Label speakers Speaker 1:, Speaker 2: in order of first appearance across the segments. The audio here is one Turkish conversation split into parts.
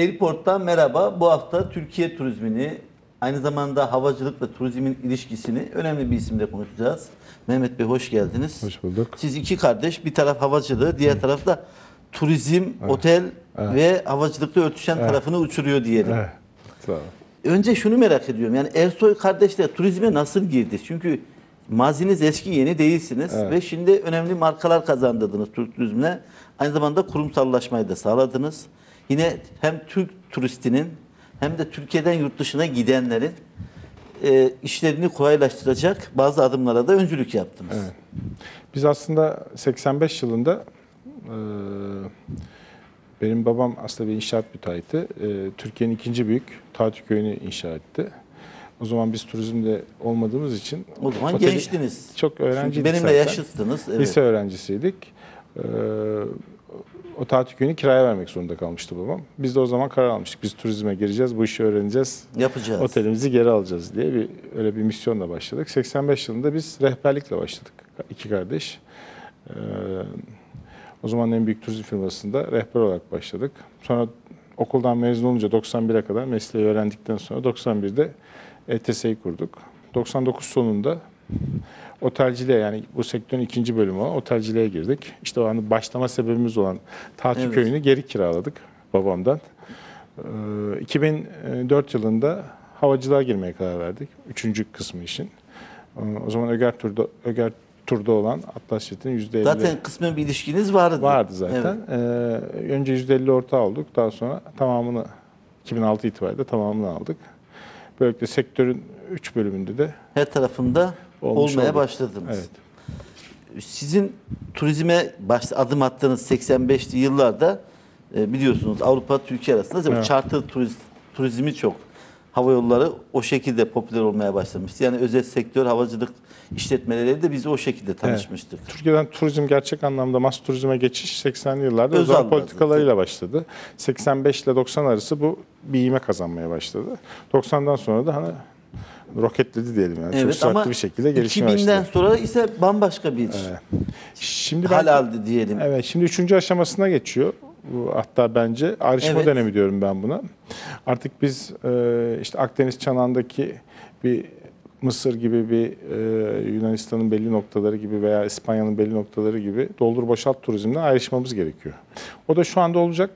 Speaker 1: Airport'tan merhaba. Bu hafta Türkiye turizmini, aynı zamanda havacılıkla turizmin ilişkisini önemli bir isimle konuşacağız. Mehmet Bey hoş geldiniz.
Speaker 2: Hoş bulduk.
Speaker 1: Siz iki kardeş, bir taraf havacılığı, diğer tarafta turizm, otel ve havacılıkla örtüşen tarafını uçuruyor diyelim.
Speaker 2: Evet, sağ ol.
Speaker 1: Önce şunu merak ediyorum. Yani Ersoy kardeşler turizme nasıl girdi? Çünkü maziniz eski yeni değilsiniz ve şimdi önemli markalar kazandırdınız Türk turizmine. Aynı zamanda kurumsallaşmayı da sağladınız. Yine hem Türk turistinin hem de Türkiye'den yurt dışına gidenlerin e, işlerini kolaylaştıracak bazı adımlara da öncülük yaptınız.
Speaker 2: Biz aslında 85 yılında e, benim babam aslında bir inşaat müteahhiti. E, Türkiye'nin ikinci büyük tatil köyünü inşa etti. O zaman biz turizmde olmadığımız için
Speaker 1: O zaman
Speaker 2: oteli-
Speaker 1: gençtiniz.
Speaker 2: Çok öğrenciydik
Speaker 1: Çünkü benimle
Speaker 2: zaten.
Speaker 1: yaşıtsınız. Evet.
Speaker 2: Lise öğrencisiydik. Ee, o tatil köyünü kiraya vermek zorunda kalmıştı babam. Biz de o zaman karar almıştık. Biz turizme gireceğiz, bu işi öğreneceğiz.
Speaker 1: Yapacağız.
Speaker 2: Otelimizi geri alacağız diye bir öyle bir misyonla başladık. 85 yılında biz rehberlikle başladık. iki kardeş. Ee, o zaman en büyük turizm firmasında rehber olarak başladık. Sonra okuldan mezun olunca 91'e kadar mesleği öğrendikten sonra 91'de ETS'yi kurduk. 99 sonunda otelciliğe yani bu sektörün ikinci bölümü olan otelciliğe girdik. İşte o an başlama sebebimiz olan tatil
Speaker 1: Evet.
Speaker 2: köyünü geri kiraladık babamdan. Ee, 2004 yılında havacılığa girmeye karar verdik. Üçüncü kısmı işin. Ee, O zaman Öger Tur'da, Öger Tur'da olan Atlas Jet'in %50
Speaker 1: Zaten kısmen bir ilişkiniz vardı.
Speaker 2: vardı zaten.
Speaker 1: Evet.
Speaker 2: Ee, önce %50 ortağı olduk. Daha sonra tamamını 2006 itibariyle tamamını aldık. Böylelikle sektörün 3 bölümünde de
Speaker 1: Her tarafında
Speaker 2: Olmuş
Speaker 1: olmaya
Speaker 2: olduk.
Speaker 1: başladınız.
Speaker 2: evet.
Speaker 1: Sizin turizme baş, adım attığınız 85'li yıllarda e, biliyorsunuz Avrupa Türkiye arasında
Speaker 2: Evet.
Speaker 1: charter turiz, turizmi çok. Hava yolları o şekilde popüler olmaya başlamıştı. Yani özel sektör havacılık işletmeleri de biz o şekilde tanışmıştık.
Speaker 2: Türkiye'den turizm gerçek anlamda mas turizme geçiş 80'li yıllarda özel
Speaker 1: bazlı.
Speaker 2: politikalarıyla başladı. 85 ile 90 arası bu bir kazanmaya başladı. 90'dan sonra da hani roketledi diyelim yani. Çok
Speaker 1: Evet
Speaker 2: süratli
Speaker 1: ama
Speaker 2: bir şekilde gelişmeye
Speaker 1: 2000'den
Speaker 2: başladı.
Speaker 1: sonra ise bambaşka bir
Speaker 2: Şimdi ben,
Speaker 1: hal aldı diyelim.
Speaker 2: Evet, şimdi üçüncü aşamasına geçiyor. Hatta bence ayrışma
Speaker 1: Evet.
Speaker 2: dönemi diyorum ben buna. Artık biz e, işte Akdeniz çanağındaki bir Mısır gibi bir e, Yunanistan'ın belli noktaları gibi veya İspanya'nın belli noktaları gibi doldur boşalt turizmden ayrışmamız gerekiyor. O da şu anda olacak.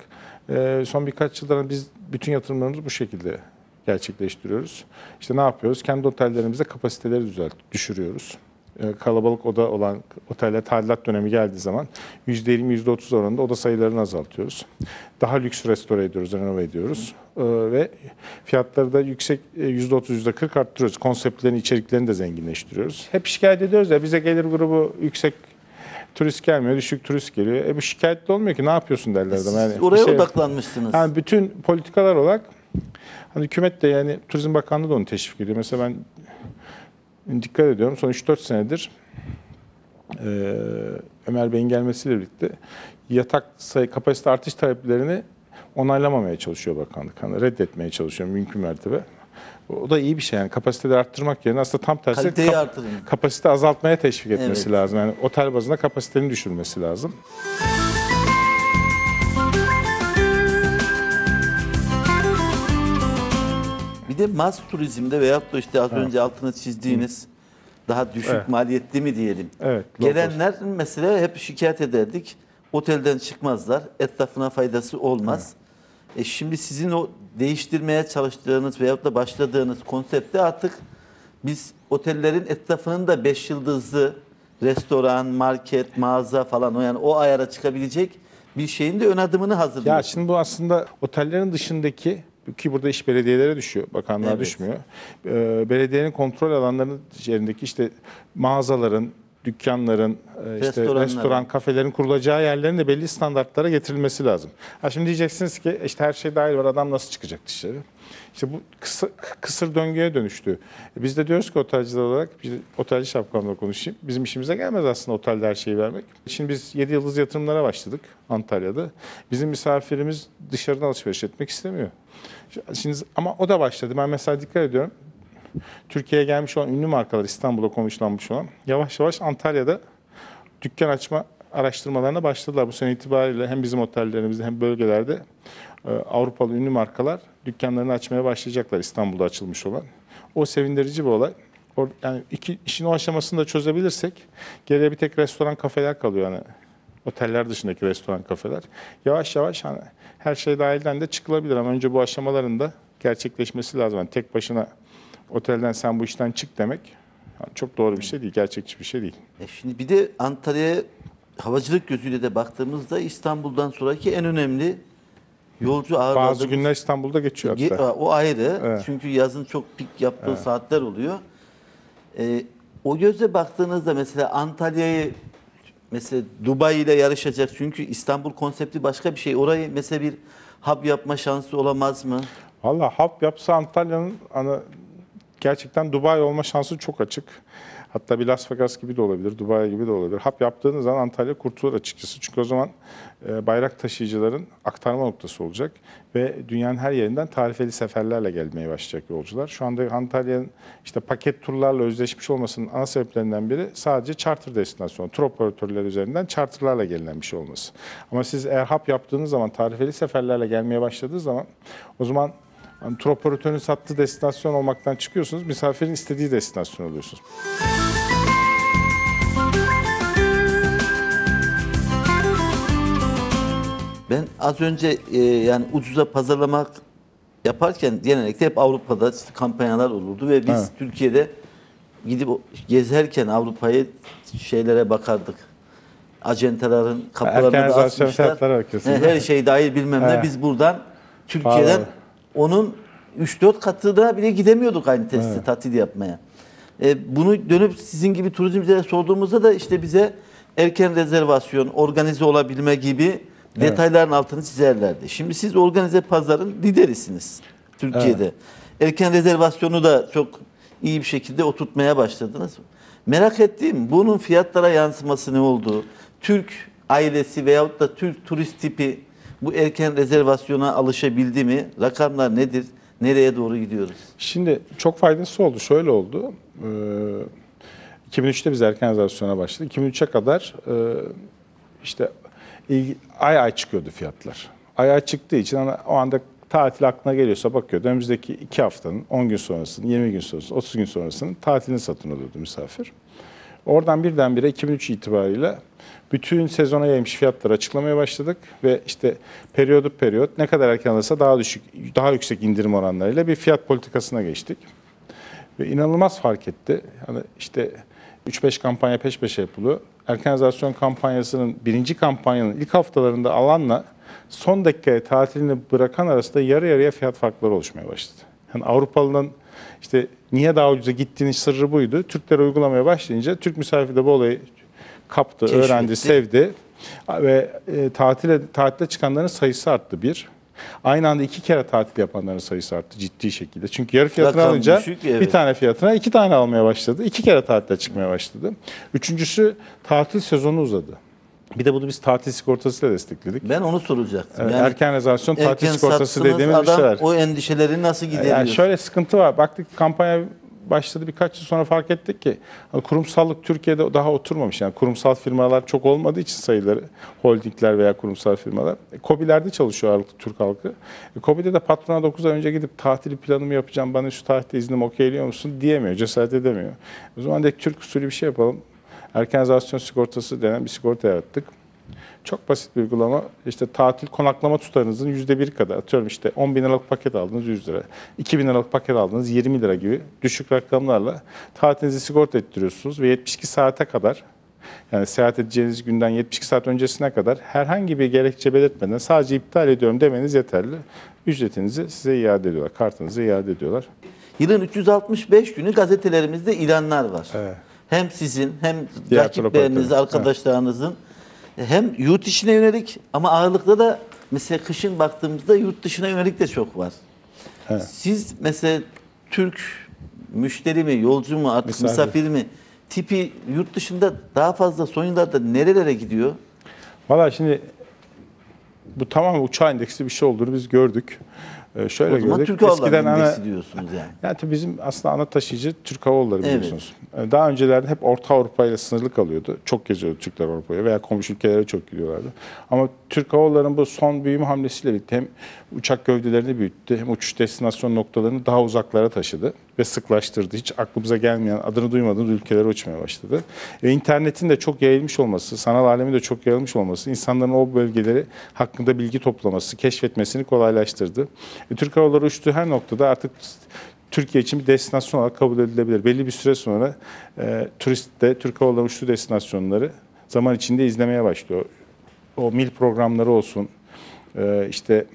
Speaker 2: E, son birkaç yıldır biz bütün yatırımlarımızı bu şekilde gerçekleştiriyoruz. İşte ne yapıyoruz? Kendi otellerimizde kapasiteleri düzelt, düşürüyoruz. E, kalabalık oda olan oteller tadilat dönemi geldiği zaman %20, %30 oranında oda sayılarını azaltıyoruz. Daha lüks restore ediyoruz, renove ediyoruz. E, ve fiyatları da yüksek e, %30, %40 arttırıyoruz. Konseptlerin içeriklerini de zenginleştiriyoruz. Hep şikayet ediyoruz ya bize gelir grubu yüksek turist gelmiyor, düşük turist geliyor. E bu şikayetli olmuyor ki ne yapıyorsun derler
Speaker 1: Siz.
Speaker 2: Yani
Speaker 1: oraya
Speaker 2: şey-
Speaker 1: odaklanmışsınız.
Speaker 2: yani bütün politikalar olarak hani hükümet de yani Turizm Bakanlığı da onu teşvik ediyor. Mesela ben dikkat ediyorum son 3-4 senedir eee, Ömer Bey'in gelmesiyle birlikte yatak sayı kapasite artış taleplerini onaylamamaya çalışıyor bakanlık. Hani reddetmeye çalışıyor mümkün mertebe. O da iyi bir şey yani kapasiteleri arttırmak yerine aslında tam tersi
Speaker 1: Kaliteyi
Speaker 2: kap-
Speaker 1: artırın.
Speaker 2: kapasite azaltmaya teşvik etmesi
Speaker 1: Evet.
Speaker 2: lazım. Yani otel bazında kapasitenin düşürmesi lazım.
Speaker 1: Bir de mas turizmde veyahut da işte az önce altını çizdiğiniz daha düşük
Speaker 2: Evet.
Speaker 1: maliyetli mi diyelim.
Speaker 2: Evet. low cost.
Speaker 1: Gelenler mesela hep şikayet ederdik. Otelden çıkmazlar. Etrafına faydası olmaz. E şimdi sizin o değiştirmeye çalıştığınız veyahut da başladığınız konsepte artık biz otellerin etrafının da 5 yıldızlı restoran, market, mağaza falan o yani o ayara çıkabilecek bir şeyin de ön adımını
Speaker 2: Ya
Speaker 1: hazırlıyorsunuz.
Speaker 2: şimdi bu aslında otellerin dışındaki ki burada iş belediyelere düşüyor, bakanlığa
Speaker 1: Evet.
Speaker 2: düşmüyor. Ee, belediyenin kontrol alanlarının üzerindeki işte mağazaların, dükkanların, e, işte restoran, kafelerin kurulacağı yerlerin de belli standartlara getirilmesi lazım. Ha şimdi diyeceksiniz ki işte her şey dahil var, adam nasıl çıkacak dışarı? İşte bu kısır, kısır döngüye dönüştü. E Biz de diyoruz ki otelciler olarak, bir otelci şapkamla konuşayım. Bizim işimize gelmez aslında otelde her şeyi vermek. Şimdi biz 7 yıldız yatırımlara başladık Antalya'da. Bizim misafirimiz dışarıdan alışveriş etmek istemiyor. Şimdi ama o da başladı. Ben mesela dikkat ediyorum. Türkiye'ye gelmiş olan ünlü markalar İstanbul'a konuşlanmış olan yavaş yavaş Antalya'da dükkan açma araştırmalarına başladılar. Bu sene itibariyle hem bizim otellerimizde hem bölgelerde e, Avrupalı ünlü markalar dükkanlarını açmaya başlayacaklar İstanbul'da açılmış olan. O sevindirici bir olay. Yani iki, işin o aşamasını da çözebilirsek geriye bir tek restoran kafeler kalıyor yani oteller dışındaki restoran kafeler. Yavaş yavaş hani her şey dahilden de çıkılabilir ama önce bu aşamaların da gerçekleşmesi lazım. Yani tek başına otelden sen bu işten çık demek çok doğru bir şey değil, gerçekçi bir şey değil.
Speaker 1: E şimdi bir de Antalya'ya havacılık gözüyle de baktığımızda İstanbul'dan sonraki en önemli yolcu ağırladığımız...
Speaker 2: Bazı günler İstanbul'da geçiyor
Speaker 1: Ge-
Speaker 2: hatta.
Speaker 1: O ayrı.
Speaker 2: Evet.
Speaker 1: Çünkü yazın çok pik yaptığı saatler oluyor. Ee, o gözle baktığınızda mesela Antalya'yı mesela Dubai ile yarışacak. Çünkü İstanbul konsepti başka bir şey. Orayı mesela bir hub yapma şansı olamaz mı?
Speaker 2: Valla hap yapsa Antalya'nın ana, gerçekten Dubai olma şansı çok açık. Hatta bir Las Vegas gibi de olabilir, Dubai gibi de olabilir. Hap yaptığınız zaman Antalya kurtulur açıkçası. Çünkü o zaman e, bayrak taşıyıcıların aktarma noktası olacak ve dünyanın her yerinden tarifeli seferlerle gelmeye başlayacak yolcular. Şu anda Antalya'nın işte paket turlarla özleşmiş olmasının ana sebeplerinden biri sadece charter destinasyonu, tur operatörleri üzerinden charterlarla gelinen bir şey olması. Ama siz eğer hap yaptığınız zaman, tarifeli seferlerle gelmeye başladığı zaman o zaman yani tur operatörünün sattığı destinasyon olmaktan çıkıyorsunuz, misafirin istediği destinasyon oluyorsunuz.
Speaker 1: Ben az önce e, yani ucuza pazarlamak yaparken genellikle hep Avrupa'da kampanyalar olurdu ve biz
Speaker 2: Evet.
Speaker 1: Türkiye'de gidip gezerken Avrupa'yı şeylere bakardık. Acentaların kapılarını da. He, Her şey dahil bilmem ne. Biz buradan Türkiye'den
Speaker 2: Pahalı.
Speaker 1: Onun 3-4 katına bile gidemiyorduk aynı testi tatil yapmaya. E, bunu dönüp sizin gibi turizmcilere sorduğumuzda da işte bize erken rezervasyon, organize olabilme gibi detayların altını çizerlerdi. Şimdi siz organize pazarın liderisiniz Türkiye'de. Erken rezervasyonu da çok iyi bir şekilde oturtmaya başladınız. Merak ettiğim bunun fiyatlara yansıması ne oldu? Türk ailesi veyahut da Türk turist tipi bu erken rezervasyona alışabildi mi? Rakamlar nedir? Nereye doğru gidiyoruz?
Speaker 2: Şimdi çok faydası oldu. Şöyle oldu. Ee, 2003'te biz erken rezervasyona başladık. 2003'e kadar e, işte ay ay çıkıyordu fiyatlar. Ay ay çıktığı için o anda tatil aklına geliyorsa bakıyordu. Önümüzdeki 2 haftanın, 10 gün sonrasının, 20 gün sonrasının, 30 gün sonrasının tatilini satın alıyordu misafir. Oradan birdenbire 2003 itibariyle bütün sezona yayılmış fiyatları açıklamaya başladık ve işte periyodu periyot ne kadar erken alırsa daha düşük, daha yüksek indirim oranlarıyla bir fiyat politikasına geçtik. Ve inanılmaz fark etti. Yani işte 3-5 kampanya peş peşe yapılıyor. Erken rezervasyon kampanyasının birinci kampanyanın ilk haftalarında alanla son dakikaya tatilini bırakan arasında yarı yarıya fiyat farkları oluşmaya başladı. Yani Avrupalı'nın işte niye daha ucuza gittiğinin sırrı buydu. Türkler uygulamaya başlayınca Türk misafir de bu olayı kaptı,
Speaker 1: Keşfetti.
Speaker 2: öğrendi, sevdi. Ve e, tatile, tatile çıkanların sayısı arttı bir. Aynı anda iki kere tatil yapanların sayısı arttı ciddi şekilde. Çünkü yarı fiyatını
Speaker 1: Rakam
Speaker 2: alınca
Speaker 1: düşük, evet.
Speaker 2: bir tane fiyatına iki tane almaya başladı. İki kere tatile çıkmaya başladı. Üçüncüsü tatil sezonu uzadı. Bir de bunu biz tatil sigortasıyla destekledik.
Speaker 1: Ben onu soracaktım.
Speaker 2: Yani erken rezervasyon tatil
Speaker 1: erken
Speaker 2: sigortası
Speaker 1: sattınız,
Speaker 2: dediğimiz bir
Speaker 1: adam
Speaker 2: şey var.
Speaker 1: o endişeleri nasıl gideriyor?
Speaker 2: Yani şöyle sıkıntı var. Baktık kampanya başladı birkaç yıl sonra fark ettik ki hani kurumsallık Türkiye'de daha oturmamış. Yani kurumsal firmalar çok olmadığı için sayıları holdingler veya kurumsal firmalar. E, KOBİ'lerde çalışıyor ağırlıklı Türk halkı. E, KOBİ'de de patrona 9 ay önce gidip tatili planımı yapacağım bana şu tarihte iznim okeyliyor musun diyemiyor, cesaret edemiyor. O zaman dedik Türk usulü bir şey yapalım. Erken rezervasyon sigortası denen bir sigorta yarattık. Çok basit bir uygulama. İşte tatil konaklama tutarınızın yüzde bir kadar. Atıyorum işte 10 bin liralık paket aldınız 100 lira. 2 bin liralık paket aldınız 20 lira gibi düşük rakamlarla tatilinizi sigorta ettiriyorsunuz ve 72 saate kadar yani seyahat edeceğiniz günden 72 saat öncesine kadar herhangi bir gerekçe belirtmeden sadece iptal ediyorum demeniz yeterli. Ücretinizi size iade ediyorlar. Kartınızı iade ediyorlar.
Speaker 1: Yılın 365 günü gazetelerimizde ilanlar var.
Speaker 2: Evet.
Speaker 1: Hem sizin hem
Speaker 2: Diğer
Speaker 1: rakipleriniz, arkadaşlarınızın hem yurt içine yönelik ama ağırlıkta da mesela kışın baktığımızda yurt dışına yönelik de çok var.
Speaker 2: Evet.
Speaker 1: Siz mesela Türk müşteri mi, yolcu mu, artık
Speaker 2: Misafir.
Speaker 1: misafir mi tipi yurt dışında daha fazla son yıllarda nerelere gidiyor?
Speaker 2: Valla şimdi bu tamamen uçağı endeksli bir şey olduğunu biz gördük. E, şöyle
Speaker 1: o zaman
Speaker 2: gördük.
Speaker 1: Türk
Speaker 2: Eskiden ana,
Speaker 1: diyorsunuz yani.
Speaker 2: yani tabii bizim aslında ana taşıyıcı Türk Hava Yolları
Speaker 1: Evet.
Speaker 2: biliyorsunuz. E, Daha öncelerde hep Orta Avrupa ile sınırlı kalıyordu. Çok geziyordu Türkler Avrupa'ya veya komşu ülkelere çok gidiyorlardı. Ama Türk Hava Yolları'nın bu son büyüme hamlesiyle birlikte hem uçak gövdelerini büyüttü hem uçuş destinasyon noktalarını daha uzaklara taşıdı ve sıklaştırdı. Hiç aklımıza gelmeyen, adını duymadığımız ülkelere uçmaya başladı. E, internetin de çok yayılmış olması, sanal alemin de çok yayılmış olması, insanların o bölgeleri hakkında bilgi toplaması, keşfetmesini kolaylaştırdı. E, Türk Hava Yolları uçtuğu her noktada artık Türkiye için bir destinasyon olarak kabul edilebilir. Belli bir süre sonra e, turist de Türk Hava Yolları uçtuğu destinasyonları zaman içinde izlemeye başlıyor. O mil programları olsun, e, işte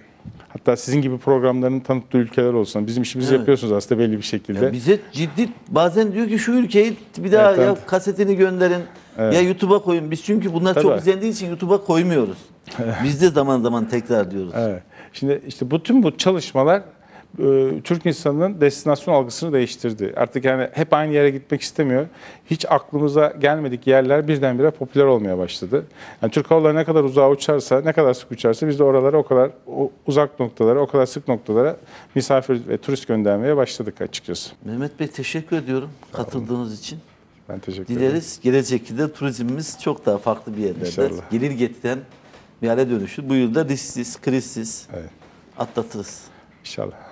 Speaker 2: hatta sizin gibi programların tanıttığı ülkeler olsun. Bizim işimizi
Speaker 1: Evet.
Speaker 2: yapıyorsunuz aslında belli bir şekilde.
Speaker 1: Ya bize ciddi bazen diyor ki şu ülkeyi bir daha
Speaker 2: Evet,
Speaker 1: ya
Speaker 2: evet.
Speaker 1: kasetini gönderin
Speaker 2: Evet.
Speaker 1: ya YouTube'a koyun. Biz çünkü bunlar
Speaker 2: Tabii.
Speaker 1: çok izlendiği için YouTube'a koymuyoruz. Biz de zaman zaman tekrar diyoruz.
Speaker 2: Evet. Şimdi işte bütün bu çalışmalar e, Türk insanının destinasyon algısını değiştirdi. Artık yani hep aynı yere gitmek istemiyor. Hiç aklımıza gelmedik yerler birdenbire popüler olmaya başladı. Yani Türk havaları ne kadar uzağa uçarsa, ne kadar sık uçarsa biz de oralara o kadar o uzak noktalara, o kadar sık noktalara misafir ve turist göndermeye başladık açıkçası.
Speaker 1: Mehmet Bey teşekkür ediyorum katıldığınız için.
Speaker 2: Ben teşekkür ederim.
Speaker 1: Dileriz gelecekte turizmimiz çok daha farklı bir yerlerde
Speaker 2: İnşallah.
Speaker 1: gelir getiren bir hale dönüşür. Bu yılda risksiz, krizsiz
Speaker 2: Evet.
Speaker 1: atlatırız.
Speaker 2: İnşallah.